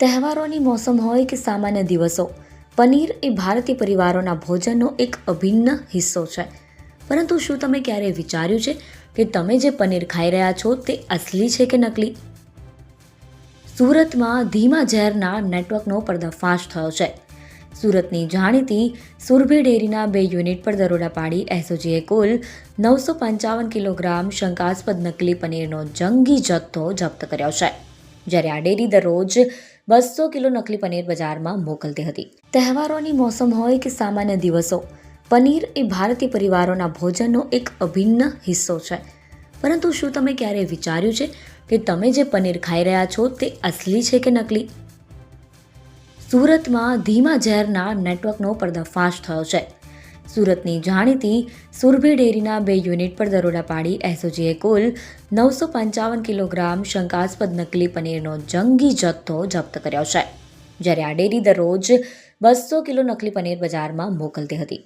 તહેવારોની મોસમ હોય કે સામાન્ય દિવસો, પનીર એ ભારતીય પરિવારોના ભોજનનો એક અભિન્ન હિસ્સો છે. પરંતુ શું તમે ક્યારેય વિચાર્યું છે કે તમે જે પનીર ખાઈ રહ્યા છો તે અસલી છે કે નકલી? સુરતમાં ધીમા ઝેરના નેટવર્કનો પર્દાફાશ થયો છે. સુરતની જાણીતી સુરભી ડેરીના બે યુનિટ પર દરોડા પાડી એસઓજીએ કુલ નવસો પંચાવન કિલોગ્રામ શંકાસ્પદ નકલી પનીરનો જંગી જથ્થો જપ્ત કર્યો છે. જ્યારે આ ડેરી દરરોજ બસો કિલો નકલી પનીર બજારમાં મોકલતી હતી. તહેવારોની મોસમ હોય કે સામાન્ય દિવસો, પનીર એ ભારતીય પરિવારોના ભોજનનો એક અભિન્ન હિસ્સો છે. પરંતુ શું તમે ક્યારેય વિચાર્યું છે કે તમે જે પનીર ખાઈ રહ્યા છો તે અસલી છે કે નકલી? સુરતમાં ધીમા ઝેરના નેટવર્કનો પર્દાફાશ થયો છે. સુરતની જાણીતી સુરભી ડેરીના બે યુનિટ પર દરોડા પાડી એસઓજીએ કુલ નવસો પંચાવન કિલોગ્રામ શંકાસ્પદ નકલી પનીરનો જંગી જથ્થો જપ્ત કર્યો છે, જ્યારે આ ડેરી દરરોજ બસો કિલો નકલી પનીર બજારમાં મોકલતી હતી.